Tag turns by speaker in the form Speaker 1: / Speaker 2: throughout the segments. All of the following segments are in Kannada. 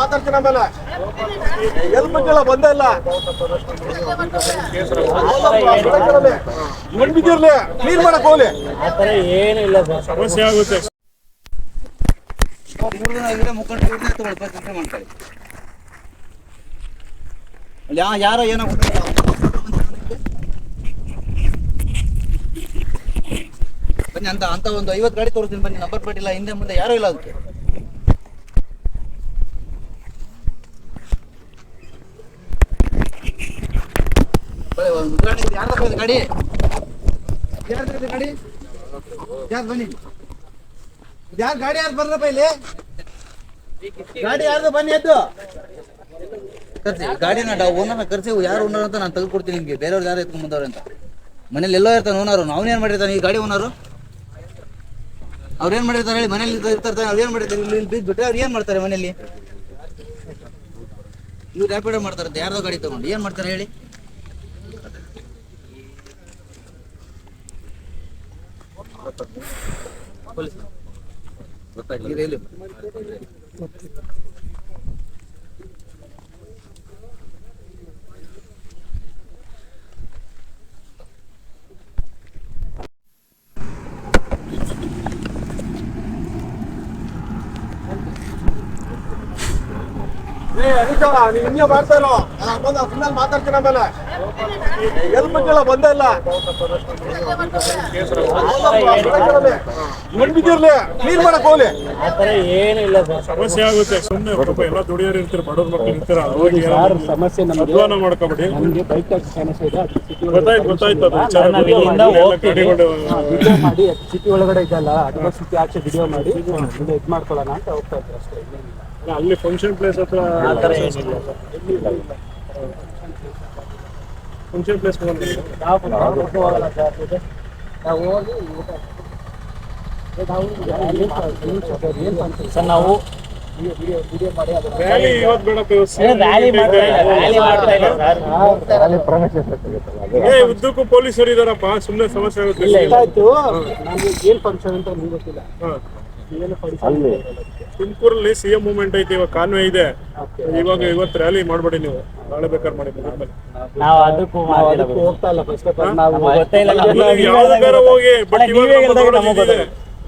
Speaker 1: ಮಾತಾಡ್ತೀನಿ ಬಂದೇ ಇಲ್ಲ. ಕ್ಲೀನ್ ಮಾಡಕ್
Speaker 2: ಸಮಸ್ಯೆ ಆಗುತ್ತೆ
Speaker 3: ಯಾರೋ ಏನೋ. ಬನ್ನಿ, ಅಂತ ಅಂತ ಒಂದು ಐವತ್ತು ಗಾಡಿ ತೋರಿಸ್ತೀನಿ, ಬನ್ನಿ, ನಂಬರ್ ಪ್ಲೇಟ್ ಇಲ್ಲ, ಹಿಂದೆ ಮುಂದೆ ಯಾರೂ ಇಲ್ಲ ಅದಕ್ಕೆ ಬನ್ನಿ, ಒಂದು ಗಾಡಿ ಯಾರ್ದು ಬಂದಿದೆ ಗಾಡಿ ಯಾರ್ದು ಗಾಡಿ ಯಾರ್ದು ಬನ್ನಿ? ಯಾರು ಗಾಡಿ ಯಾರು ಬರ್ರಪ್ಪ ಇಲ್ಲಿ? ಗಾಡಿ ಯಾರ್ದು? ಬನ್ನಿ ಎದ್ದು. ಕರ್ಸಿ ಗಾಡಿನ ಓನರ್ನ ಕರ್ಸಿ ಯಾರು ಓನರ್ ಅಂತ ನಾನು ತೆಗೆದುಕೊಡ್ತೀನಿ ನಿಮಗೆ. ಬೇರೆಯವ್ರು ಯಾರು ಎತ್ಕೊಂಡ್ ಬಂದವ್ರು ಅಂತ. ಮನೇಲಿ ಎಲ್ಲೋ ಇರ್ತಾನೆ ಓನರು ಅವನೇನು ಮಾಡಿರ್ತಾನೆ? ಈ ಗಾಡಿ ಓನರು ಅವ್ರು ಏನು ಮಾಡಿರ್ತಾರೆ ಹೇಳಿ? ಮನೇಲಿ ಇರ್ತಾರೆ ಅವ್ರು ಏನು ಮಾಡಿರ್ತಾರೆ ಇಲ್ಲಿ ಇಲ್ಲಿ ಬಿದ್ದುಬಿಟ್ರೆ ಅವ್ರು ಏನು ಮಾಡ್ತಾರೆ ಮನೇಲಿ? ಇವ್ರು ರ್ಯಾಪಿಡೋ ಮಾಡ್ತಾರೆ ಯಾರ್ದೋ ಗಾಡಿ ತಗೊಂಡು. ಏನು ಮಾಡ್ತಾರೆ ಹೇಳಿ? ಪೊಲೀಸ್
Speaker 1: ನೀನ್ ಹಿಂಗೆ ಮಾಡ್ತಾ ಇರೋ. ಬಂದ ಸುಮ್ಮನೆ ಮಾತಾಡ್ತೀನಿ ಆಮೇಲೆ. ಎಲ್ಲಿ ಬಿಟ್ಟಿಲ್ಲ ಬಂದೇ ಇಲ್ಲ. ಮಣ್ಣ್ ಬಿದ್ದಿರ್ಲಿ ಕ್ಲೀನ್ ಮಾಡಕ್ ಹೋಗ್ಲಿ.
Speaker 4: ಆ ಥರ ಏನೂ ಇಲ್ಲ ಸರ್.
Speaker 2: ಸಮಸ್ಯೆ ಆಗುತ್ತೆ ಸುಮ್ಮನೆ ಪಾಪ ಎಲ್ಲ ದುಡಿಯೋರು ಇರ್ತಾರೆ ಬಡವ್ರ ಮಕ್ಳು ಇರ್ತಾರೆ ಅವ್ರಿಗೆ
Speaker 5: ಸಮಸ್ಯೆ ನಮಗೆ
Speaker 2: ಅಧ್ವಾನ ಮಾಡ್ಕೊಬೇಡಿ.
Speaker 5: ನಮಗೆ ಬೈಕ್ ಟ್ಯಾಕ್ಸಿ ಸಮಸ್ಯೆ ಇದೆ ಸಿಟಿ
Speaker 2: ಗೊತ್ತಾಯ್ತು ಗೊತ್ತಾಯ್ತು ಅದು ವಿಚಾರ.
Speaker 4: ಇಲ್ಲಿಂದ
Speaker 2: ಎಲ್ಲ
Speaker 5: ವಿಡಿಯೋ ಮಾಡಿ ಸಿಟಿ ಒಳಗಡೆ ಇದೆಲ್ಲ ಅಡ್ವಾನ್ಸ್ ಸಿಟಿ ಆಚೆ ವಿಡಿಯೋ ಮಾಡಿ ಇದು ಇದು ಮಾಡ್ಕೊಳ್ಳೋಣ ಅಂತ ಹೋಗ್ತಾ ಇದ್ರು ಅಷ್ಟೇ ಇನ್ನೇನಿಲ್ಲ.
Speaker 2: ಅಲ್ಲಿ ಫಂಕ್ಷನ್ ಪ್ಲೇಸ್ ಹತ್ರ
Speaker 4: ಆ ಥರ ಏನಿಲ್ಲ
Speaker 2: ಫಂಕ್ಷನ್ ಪ್ಲೇಸ್
Speaker 5: ನಾವು ನಾವು ಬಿಟ್ಟು ಹೋಗಲ್ಲ ಸರ್ ನಾವು ಹೋಗಿ ಏ, ನಾವು ಏನು ಏನು ಫಂಕ್ಷನ್
Speaker 4: ಸರ್. ನಾವು
Speaker 5: ವಿಡಿಯೋ ವಿಡಿಯೋ ವಿಡಿಯೋ ಮಾಡಿ ಅದು.
Speaker 2: ರ್ಯಾಲಿ ಇವತ್ತು ಏ ಉದ್ದಕ್ಕೂ ಪೊಲೀಸರು ಇದಾರಪ್ಪ ಸುಮ್ಮನೆ ಸಮಸ್ಯೆ ಆಗುತ್ತೆ.
Speaker 5: ಏನು ಫಂಕ್ಷನ್ ಅಂತ ನಿಮ್ಗೆ ಗೊತ್ತಿಲ್ಲ. ಫಂಕ್ಷನ್
Speaker 2: ತುಮಕೂರಲ್ಲಿ ಸಿ ಎಂ ಮೂವ್ಮೆಂಟ್ ಐತಿ ಇವಾಗ ಕಾನ್ವೆ ಇದೆ. ಇವಾಗ ಇವತ್ತು ರ್ಯಾಲಿ ಮಾಡ್ಬೇಡಿ ನೀವು. ನಾಳೆ ಬೇಕಾದ್ರೆ ಮಾಡಿ
Speaker 4: ನಾವು ಅದಕ್ಕೂ
Speaker 5: ಹೋಗ್ತಾ ಇಲ್ಲ ಫಸ್ಟ್ ಆಫ್ ಆಲ್ ನಾವು
Speaker 4: ಗೊತ್ತಿಲ್ಲ ಗೊತ್ತೇ ಇಲ್ಲ ನಮ್ಗೆ
Speaker 2: ನೀವು
Speaker 4: ನೀವೇ
Speaker 2: ಯಾವ್ದು ಬೇರೆ ಹೋಗಿ ಬಟ್ ಇವಾಗ
Speaker 4: ನಮಗೆ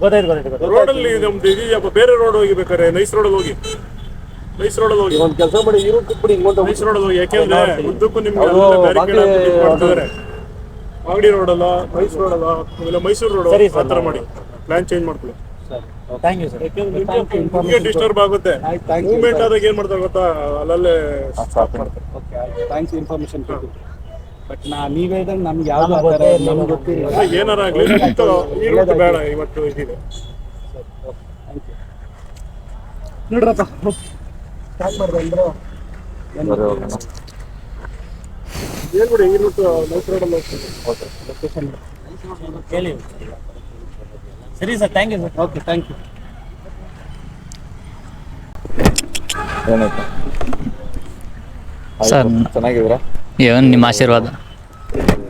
Speaker 4: ಗೊತ್ತಾಯ್ತು
Speaker 2: ರೋಡಲ್ಲಿ ನಮ್ದು ಇದೆಯಪ್ಪ ಬೇರೆ ರೋಡ್ ಹೋಗಿ ಬೇಕಾರೆ ನೈಸ್ ರೋಡ್ ಹೋಗಿ. ನೈಸ್ ರೋಡಲ್ಲಿ ಹೋಗಿ.
Speaker 1: ಒಂದ್ ಕೆಲಸ ಮಾಡಿ ರೂಟ್ ಬಿಡಿ ಹಿಂಗೊಂದು
Speaker 2: ನೈಸ್ ರೋಡಲ್ಲಿ ಹೋಗಿ ಯಾಕೆಂದ್ರೆ ಉದ್ದಕ್ಕೂ ನಿಮ್ಗೆ ಬ್ಯಾರಿಕೇಡ್ ಮಾಡ್ತಿದ್ದಾರೆ ಮಾಗಡಿ ರೋಡ್ ಅಲ್ಲ ನೈಸ್ ರೋಡ್ ಅಲ್ಲ ಇಲ್ಲ ಮೈಸೂರು ರೋಡ್
Speaker 4: ಸರಿ,
Speaker 2: ಆ ಥರ ಮಾಡಿ. ಪ್ಲಾನ್ ಚೇಂಜ್ ಮಾಡ್ಕೊಳ್ಳಿ.
Speaker 4: ಥ್ಯಾಂಕ್ ಯು ಸರ್
Speaker 2: ಡಿಸ್ಟರ್ಬ್ ಆಗುತ್ತೆ. ಮೂವ್ಮೆಂಟ್ ಆದಾಗ ಏನ್ ಮಾಡ್ತಾರೆ ಗೊತ್ತಾ? ಅಲ್ಲಲ್ಲೇ ಸ್ಟಾಪ್ ಮಾಡ್ತಾರೆ.
Speaker 5: ಓಕೆ ಆಯ್ತು. ಥ್ಯಾಂಕ್ಸ್ ಇನ್ಫಾರ್ಮೇಶನ್ ಕೊಟ್ಟಿದ್ದು ಬಟ್ ನಾ ನೀವೇ ಇದ್ದಂಗೆ ನಮ್ಗೆ ಯಾವ್ದು ಆ
Speaker 4: ನಮ್ಗೆ
Speaker 5: ಗೊತ್ತಿಲ್ಲ.
Speaker 2: ಏನಾರ ಆಗ್ಲಿ ಇವತ್ತು ಈ ಬೇಡ ಇವತ್ತು ಇದಿದೆ
Speaker 5: ನೋಡ್ರಪ್ಪ ಸ್ಟಾರ್ಟ್ ಮಾಡ್ದೆ ಅಂದ್ರು
Speaker 2: ಹೇಳ್ಬಿಡಿ ಈ ರೂಟ್ ಹೋಗ್ತೀನಿ
Speaker 5: ಲೊಕೇಶನ್
Speaker 4: ಹೇಳಿ ಸರಿ sir thank you sir.
Speaker 5: Okay thank you
Speaker 6: ಏನಾಯ್ತು?
Speaker 7: ಸರ್
Speaker 6: ಚೆನ್ನಾಗಿದ್ದೀರಾ?
Speaker 7: ಏನು ನಿಮ್ಮ ಆಶೀರ್ವಾದ?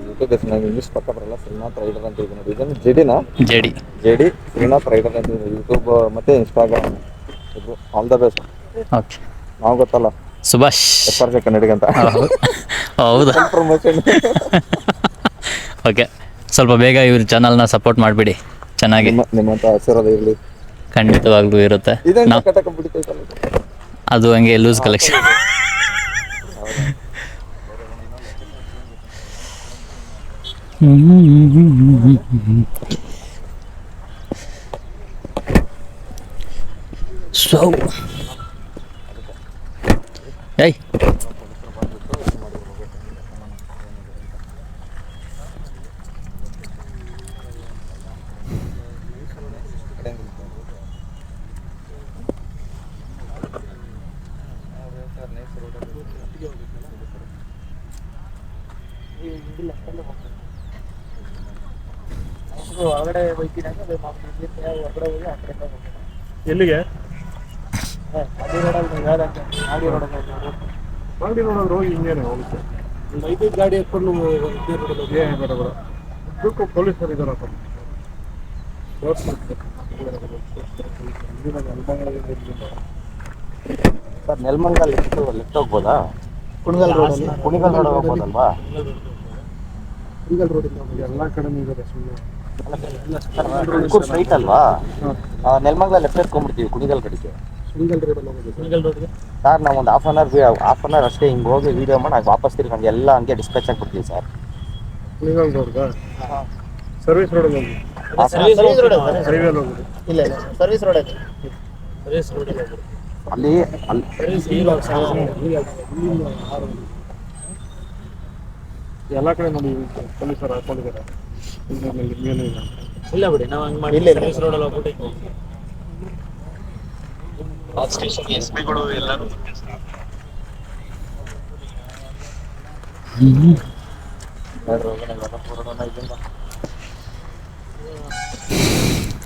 Speaker 6: ಯೂಟ್ಯೂಬ್ ಹೆಸರು ಇಂಗ್ಲೀಷ್ ಪಕ್ಕ ಬರಲ್ಲ ಶ್ರೀನಾಥ್ ರೈಡರ್ ಅಂತ ಇದೆ ನೋಡಿ ಇದನ್ನು ಜೆಡಿನಾ?
Speaker 7: ಜೆ
Speaker 6: ಜೆಡಿ ಶ್ರೀನಾಥ್ ರೈಡರ್ ಅಂತ ಇದೆ ಯೂಟ್ಯೂಬ್ ಮತ್ತೆ ಇನ್ಸ್ಟಾಗ್ರಾಮ್ ಇದು ಆಲ್ ದ ಬೆಸ್ಟ್
Speaker 7: ಓಕೆ
Speaker 6: ನಾವು ಗೊತ್ತಲ್ಲ?
Speaker 7: Subhash.
Speaker 6: S R J Kannadiga ಅಂತ.
Speaker 7: ಹೌದು. ಹೌದಾ?
Speaker 6: ಪ್ರಮೋಷನ್
Speaker 7: ಓಕೆ ಸ್ವಲ್ಪ ಬೇಗ ಇವ್ರ ಚಾನಲ್ನ ಸಪೋರ್ಟ್ ಮಾಡಿಬಿಡಿ. ಚೆನ್ನಾಗಿ.
Speaker 6: ನಿಮ್ಮ ನಿಮ್ಮಂತ ಆಶೀರ್ವಾದ ಇರಲಿ.
Speaker 7: ಖಂಡಿತವಾಗ್ಲೂ ಇರುತ್ತೆ. ನಾವು
Speaker 6: ಕಟಕ
Speaker 7: ಅದು ಹಂಗೆ ಲೂಸ್ ಕಲೆಕ್ಷನ್ ಸೊ ಏಯ್.
Speaker 5: ಹೊರಗಡೆ ಹೋಗ್ತೀನಿ ಅಂದ್ರೆ ಹೊರಗಡೆ ಹೋಗಿ ಆ ಕಡೆ ಹೋಗ್ತೀನಿ
Speaker 2: ಎಲ್ಲಿಗೆ
Speaker 5: ಮಾಡಿ ರೋಡಲ್ಲಿ
Speaker 2: ಹೋಗಿ ಹಿಂಗೇನೆ ಹೋಗುತ್ತೆ
Speaker 5: ಐದೈದು ಗಾಡಿ ಹಾಕೊಂಡು
Speaker 2: ಬೇಡ ಬೇಡ. ಉದ್ದಕ್ಕೂ ಪೊಲೀಸರು ಇದಾರಪ್ಪ ತೋರ್ಸ್ಬಿಡ್ತಾರೆ.
Speaker 6: ಸರ್ ನೆಲ್ಮಂಗಲ್ ಲೆಫ್ಟ್ ಲೆಫ್ಟ್ ಹೋಗ್ಬೋದಾ?
Speaker 3: ಕುಣಗಲ್ ರೋಡಲ್ಲಿ
Speaker 6: ಕುಣಿಗಲ್ ರೋಡ್ ಹೋಗ್ಬೋದಲ್ವಾ?
Speaker 1: ಕುಣಿಗಲ್ ರೋಡ್ ಎಲ್ಲ ಇದ್ದಾರೆ ಸುಮ್ಮನೆ
Speaker 6: ತುಮಕೂರು ಸ್ಟ್ರೈಟ್ ಅಲ್ವಾ? ಆ, ನೆಲಮಂಗಲ ಲೆಫ್ಟ್ ಎತ್ಕೊಂಡ್ಬಿಡ್ತೀವಿ ಕುಣಿಗಲ್ ಕಡೆಗೆ.
Speaker 1: ಕುಣಿಗಲ್ ರೋಡಲ್ಲಿ ಹೋಗೋದು.
Speaker 4: ಕುಣಿಗಲ್ ರೋಡ್ಗೆ
Speaker 6: ಸರ್ ನಾವು ಒಂದು half an hour half an hour ಅಷ್ಟೇ ಹಿಂಗೆ ಹೋಗಿ ವೀಡಿಯೋ ಮಾಡಿ ನಾವು ವಾಪಸ್ ತಿರ್ಕೊಂಡು ಎಲ್ಲ ಹಂಗೆ ಡಿಸ್ಪ್ಯಾಚ್ ಆಗಿಬಿಡ್ತೀವಿ ಸರ್.
Speaker 1: ಕುಣಿಗಲ್ ರೋಡ್ಗ ಸರ್ವಿಸ್ ರೋಡ್ ಹೋಗಿ
Speaker 4: ಸರ್ವಿಸ್
Speaker 3: ಸರ್ವಿಸ್ ರೋಡ್
Speaker 4: ರೋಡ್
Speaker 3: ಇಲ್ಲ ಸರ್ವಿಸ್ ರೋಡ್
Speaker 4: ಸರ್ವಿಸ್ ರೋಡ್.
Speaker 6: ಅಲ್ಲಿ
Speaker 1: ಎಲ್ಲ ಕಡೆ ನೋಡಿ ಪೊಲೀಸರು ಹಾಕೊಂಡಿದ್ದಾರೆ.
Speaker 4: ಇಲ್ಲ ಬಿಡಿ ನಾವು ಹಂಗೆ ಮಾಡಿ
Speaker 3: ಇಲ್ಲ, ಇಲ್ಲ.
Speaker 4: ಸರ್ವಿಸ್ ರೋಡಲ್ಲಿ ಹೋಗ್ಬಿಟ್ಟು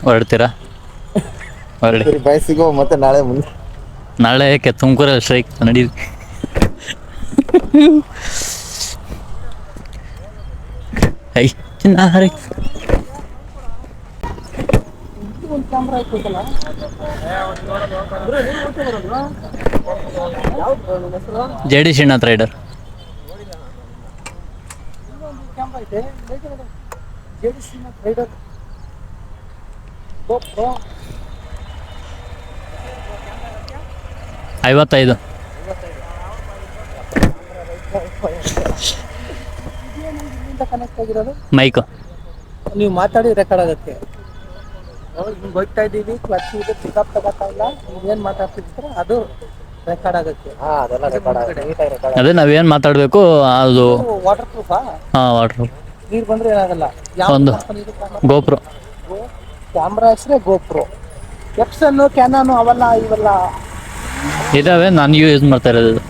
Speaker 7: ಹೊರಡ್ತೀರಾ? ಹೊರಡಿ.
Speaker 6: ಬಯಸಿಗೋ ಸಿಗೋ ಮತ್ತೆ ನಾಳೆ ಮುಂದೆ.
Speaker 7: ನಾಳೆ ಯಾಕೆ ತುಮಕೂರಲ್ಲಿ ಸ್ಟ್ರೈಕ್ ನಡೀ I Chinnari J D Srinath rider ಐವತ್ತೈದು.
Speaker 5: ಕನೆಕ್ಟ್ ಆಗಿರೋದು
Speaker 7: ಮೈಕ್.
Speaker 5: ನೀವು ಮಾತಾಡಿ ರೆಕಾರ್ಡ್ ಆಗುತ್ತೆ. ನಾವು ಹಿಂಗ್ ಹೋಗ್ತಾ ಇದ್ದೀವಿ ಕ್ಲಚ್ ಇದೆ ಪಿಕಪ್ ತಗೋತಾ ಇಲ್ಲ ಏನು ಮಾತಾಡ್ತಿರ್ತೀರ ಅದು ರೆಕಾರ್ಡ್ ಆಗುತ್ತೆ.
Speaker 6: ಹಾಂ ಅದೆಲ್ಲ ರೆಕಾರ್ಡ್ ನೀಟಾಗಿ ರೆಕಾರ್ಡ್
Speaker 7: ಅದೇ ನಾವೇನು ಮಾತಾಡಬೇಕು ಅದು
Speaker 5: ವಾಟರ್ ಪ್ರೂಫಾ
Speaker 7: ಹಾಂ ವಾಟರ್ ಪ್ರೂಫ್
Speaker 5: ನೀರು ಬಂದರೆ ಏನಾಗಲ್ಲ. ಯಾವ
Speaker 7: ಒಂದು. ಗೋಪ್ರೋ
Speaker 5: ಕ್ಯಾಮ್ರಾ ಹೆಸರೇ ಗೋಪ್ರೋ ಎಪ್ಸನ್ನು ಕ್ಯಾನಾನು ಅವೆಲ್ಲ ಇವೆಲ್ಲ
Speaker 7: ಇದಾವೆ, ನಾನು ಯೂಸ್ ಮಾಡ್ತಾ ಇರೋದು.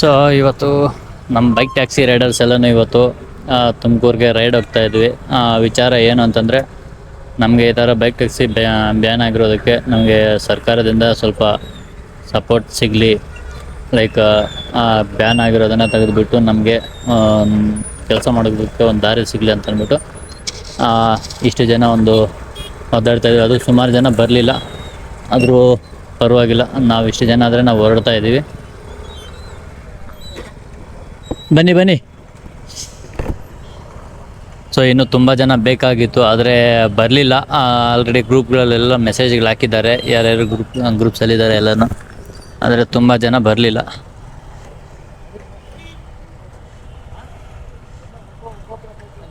Speaker 7: ಸೊ ಇವತ್ತು ನಮ್ಮ ಬೈಕ್ ಟ್ಯಾಕ್ಸಿ ರೈಡರ್ಸ್ ಎಲ್ಲನೂ ಇವತ್ತು ತುಮಕೂರಿಗೆ ರೈಡ್ ಹೋಗ್ತಾ ಇದ್ವಿ. ವಿಚಾರ ಏನು ಅಂತಂದರೆ, ನಮಗೆ ಈ ಥರ ಬೈಕ್ ಟ್ಯಾಕ್ಸಿ ಬ್ಯಾನ್ ಆಗಿರೋದಕ್ಕೆ ನಮಗೆ ಸರ್ಕಾರದಿಂದ ಸ್ವಲ್ಪ ಸಪೋರ್ಟ್ ಸಿಗಲಿ. ಲೈಕ್ ಬ್ಯಾನ್ ಆಗಿರೋದನ್ನು ತೆಗೆದುಬಿಟ್ಟು ನಮಗೆ ಕೆಲಸ ಮಾಡೋದಕ್ಕೆ ಒಂದು ದಾರಿ ಸಿಗಲಿ ಅಂತ ಅಂದ್ಬಿಟ್ಟು. ಇಷ್ಟು ಜನ ಒಂದು ಒದ್ದಾಡ್ತಾ ಇದ್ದೀವಿ ಅದು ಸುಮಾರು ಜನ ಬರಲಿಲ್ಲ. ಆದರೂ ಪರವಾಗಿಲ್ಲ. ನಾವು ಇಷ್ಟು ಜನ ಆದರೆ ನಾವು ಹೊರಡ್ತಾ ಇದ್ದೀವಿ. ಬನ್ನಿ ಬನ್ನಿ. ಸೊ ಇನ್ನು ತುಂಬ ಜನ ಬೇಕಾಗಿತ್ತು. ಆದರೆ ಬರಲಿಲ್ಲ. ಆಲ್ರೆಡಿ ಗ್ರೂಪ್ಗಳಲ್ಲೆಲ್ಲ ಮೆಸೇಜ್ಗಳು ಹಾಕಿದ್ದಾರೆ. ಯಾರ್ಯಾರು ಗ್ರೂಪ್ ಗ್ರೂಪ್ಸಲ್ಲಿದ್ದಾರೆ ಎಲ್ಲನೂ. ಆದರೆ ತುಂಬ ಜನ ಬರಲಿಲ್ಲ.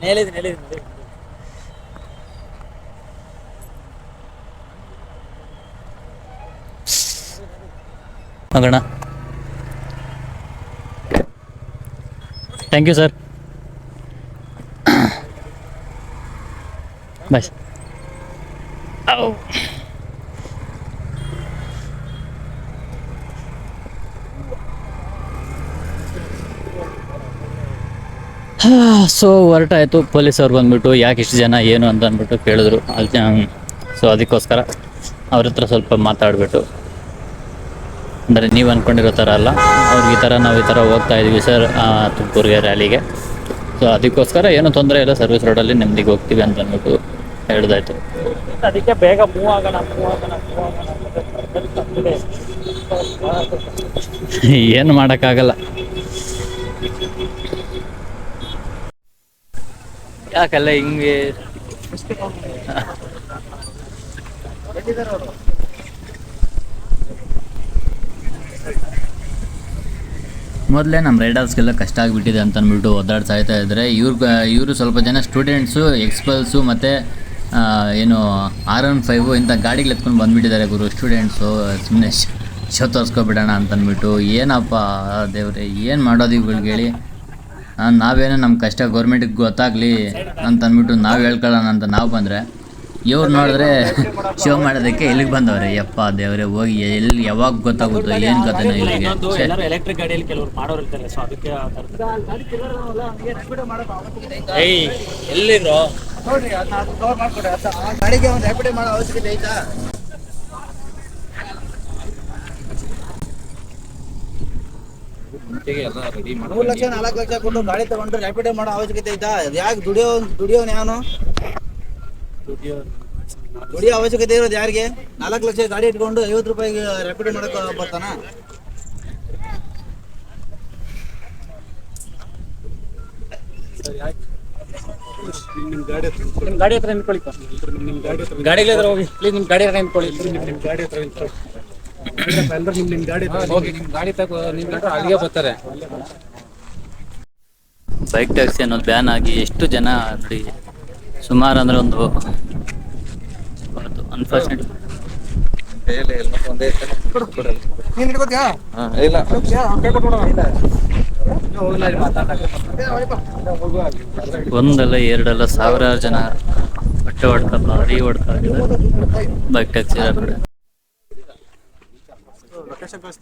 Speaker 4: ಹೇಳಿದ್ದೀನಿ ಹೇಳಿದ್ದೀನಿ
Speaker 7: ಹೋಗೋಣ thank you sir bye so ಹೊರಟಾಯಿತು. ಪೊಲೀಸವ್ರು ಬಂದ್ಬಿಟ್ಟು, ಯಾಕೆ ಇಷ್ಟು ಜನ, ಏನು ಅಂತ ಅಂದ್ಬಿಟ್ಟು ಕೇಳಿದ್ರು. ಅಲ್ಲಿ ಸೊ ಅದಕ್ಕೋಸ್ಕರ ಅವ್ರ ಹತ್ರ ಸ್ವಲ್ಪ ಮಾತಾಡ್ಬಿಟ್ಟು. ಅಂದರೆ ನೀವು ಅಂದ್ಕೊಂಡಿರೋ ಥರ ಅಲ್ಲ. ಅವ್ರಿಗೆ ಈ ಥರ ನಾವು ಈ ಥರ ಹೋಗ್ತಾ ಇದ್ದೀವಿ ಸರ್ ತುಮಕೂರಿಗೆ ರ್ಯಾಲಿಗೆ. ಸೊ ಅದಕ್ಕೋಸ್ಕರ ಏನೂ ತೊಂದರೆ ಇಲ್ಲ ಸರ್ವಿಸ್ ರೋಡಲ್ಲಿ ನೆಮ್ಮದಿಗೆ ಹೋಗ್ತೀವಿ ಅಂತ ಅಂದ್ಬಿಟ್ಟು ಹೇಳ್ದಾಯ್ತು.
Speaker 4: ಅದಕ್ಕೆ ಬೇಗ ಮೂವ್ ಆಗೋಣ.
Speaker 7: ಏನು ಮಾಡೋಕ್ಕಾಗಲ್ಲ. ಯಾಕಲ್ಲ ಹಿಂಗೆ? ಮೊದಲೇ ನಮ್ಮ ರೈಡರ್ಸ್ಗೆಲ್ಲ ಕಷ್ಟ ಆಗಿಬಿಟ್ಟಿದೆ ಅಂತ ಅಂದ್ಬಿಟ್ಟು ಒದ್ದಾಡ್ತಾ ಇದ್ದಾರೆ ಇವ್ರು ಇವರು ಸ್ವಲ್ಪ ಜನ ಸ್ಟೂಡೆಂಟ್ಸು ಎಕ್ಸ್ಪಲ್ಸು ಮತ್ತು ಏನು ಆರ್ ಒನ್ ಫೈವು ಇಂಥ ಗಾಡಿಗಳು ಎತ್ಕೊಂಡು ಬಂದುಬಿಟ್ಟಿದ್ದಾರೆ ಗುರು ಸ್ಟೂಡೆಂಟ್ಸು. ಸುಮ್ಮನೆ ಶೋ ತೋರಿಸ್ಕೊಬಿಡೋಣ ಅಂತಂದ್ಬಿಟ್ಟು ಏನಪ್ಪ ದೇವ್ರೆ, ಏನು ಮಾಡೋದು ಇವುಗಳಿಗೆ ಹೇಳಿ ನಾವೇನೋ ನಮ್ಮ ಕಷ್ಟ ಗೌರ್ಮೆಂಟಿಗೆ ಗೊತ್ತಾಗಲಿ ಅಂತಂದ್ಬಿಟ್ಟು ನಾವು ಹೇಳ್ಕೊಳ್ಳೋಣ ಅಂತ ನಾವು ಬಂದರೆ. ಇವ್ರು ನೋಡಿದ್ರೆ ಶೋ ಮಾಡೋದಕ್ಕೆ ಇಲ್ಲಿಗೆ ಬಂದವ್ರೆ. ಯಪ್ಪ ದೇವ್ರೆ ಹೋಗಿ ಎಲ್ಲಿ ಯಾವಾಗ ಗೊತ್ತಾಗುತ್ತೋ ಏನು ಕಥೆನೋ ಇಲ್ಲಿಗೆ.
Speaker 4: ಇನ್ನೊಂದು
Speaker 7: ಛೆ.
Speaker 4: ಎಲ್ಲರೂ ಎಲೆಕ್ಟ್ರಿಕ್ ಗಾಡಿಯಲ್ಲಿ ಕೆಲವರು ಮಾಡೋರು ಇರ್ತಾರೆ ಸೊ ಅದಕ್ಕೆ ಆ ಥರದ್ದು. ಏಯ್ ಎಲ್ಲಿರೋ?
Speaker 3: ಆ ಗಾಡಿಗೆ ಒಂದು ರ್ಯಾಪಿಡ್ ಮಾಡೋ ಅವಶ್ಯಕತೆ ಐತಾ? ಮೂರು ಲಕ್ಷ ನಾಲ್ಕು ಲಕ್ಷ ಕೊಟ್ಟು ಗಾಡಿ ತಗೊಂಡ್ರೆ ರ್ಯಾಪಿಡ್ ಮಾಡೋ ಅವಶ್ಯಕತೆ ಐತಾ? ಯಾಕೆ ದುಡಿಯೋ ದುಡಿಯೋನ್ ಯಾವನು ದುಡಿಯೋ ಅವಶ್ಯಕತೆ ಇರೋದು ಯಾರಿಗೆ? ನಾಲ್ಕು ಲಕ್ಷ ಗಾಡಿ ಇಟ್ಕೊಂಡು ಐವತ್ತು ರೂಪಾಯಿಗೆ ರೆಪಿಡ್ ಮಾಡಕ್ ಬರ್ತಾನ?
Speaker 8: ನಿಮ್ ಗಾಡಿ ಹತ್ರ
Speaker 5: ನಿಮ್ಮ ಗಾಡಿ ಹತ್ರ ನಿಂತ್ಕೊಳ್ಳಿ
Speaker 8: ನಿಮ್ ಗಾಡಿ ಹತ್ರ
Speaker 5: ಗಾಡಿಗೆ ಹತ್ರ ಹೋಗಿ. ಪ್ಲೀಸ್ ನಿಮ್ಮ ಗಾಡಿ ಹತ್ರ ನಿಂತ್ಕೊಳ್ಳಿ.
Speaker 8: ನಿಮ್ ಗಾಡಿ ಹತ್ರ ನಿಂತ್ಕೊಳ್ಳಿ. ಎಲ್ಲರೂ ನಿಮ್ ನಿಮ್ ಗಾಡಿ ಹತ್ರ
Speaker 5: ಹೋಗಿ. ನಿಮ್ಮ ಗಾಡಿ ತಗೋ ನಿಮ್ಮ ಅಲ್ಲಿಗೆ ಬರ್ತಾರೆ.
Speaker 7: ಬೈಕ್ ಟ್ಯಾಕ್ಸಿ ಅನ್ನೋದು ಬ್ಯಾನ್ ಆಗಿ ಎಷ್ಟು ಜನ ನೋಡಿ ಸುಮಾರು ಅಂದ್ರೆ ಒಂದು ಅನ್ಫಾರ್ಚುನೇಟ್ ಒಂದಲ್ಲ ಎರಡಲ್ಲ ಸಾವಿರಾರು ಜನ ಬಟ್ಟೆ ಹೊಡ್ಕ ಅಡಿ ಹೊಡ್ತಾ ಬೈಕ್ ಟ್ಯಾಕ್ಸಿ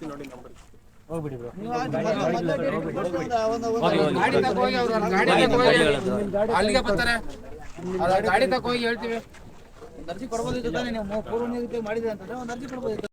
Speaker 8: ನೋಡಿ ನಂಬರ್
Speaker 5: ಅಲ್ಲಿಗೆ ಬರ್ತಾರೆ ಗಾಡಿ ತಗೋ ಹೋಗಿ ಹೇಳ್ತೀವಿ.
Speaker 3: ಒಂದು ಅರ್ಜಿ ಕೊಡ್ಬೋದಿತ್ತು ತಾನೇ ನೀವು? ಪೂರ್ವ ನಿಗದಿ ಮಾಡಿದ್ರೆ ಅಂತಂದ್ರೆ ಒಂದು ಅರ್ಜಿ ಕೊಡ್ಬೋದಿತ್ತು.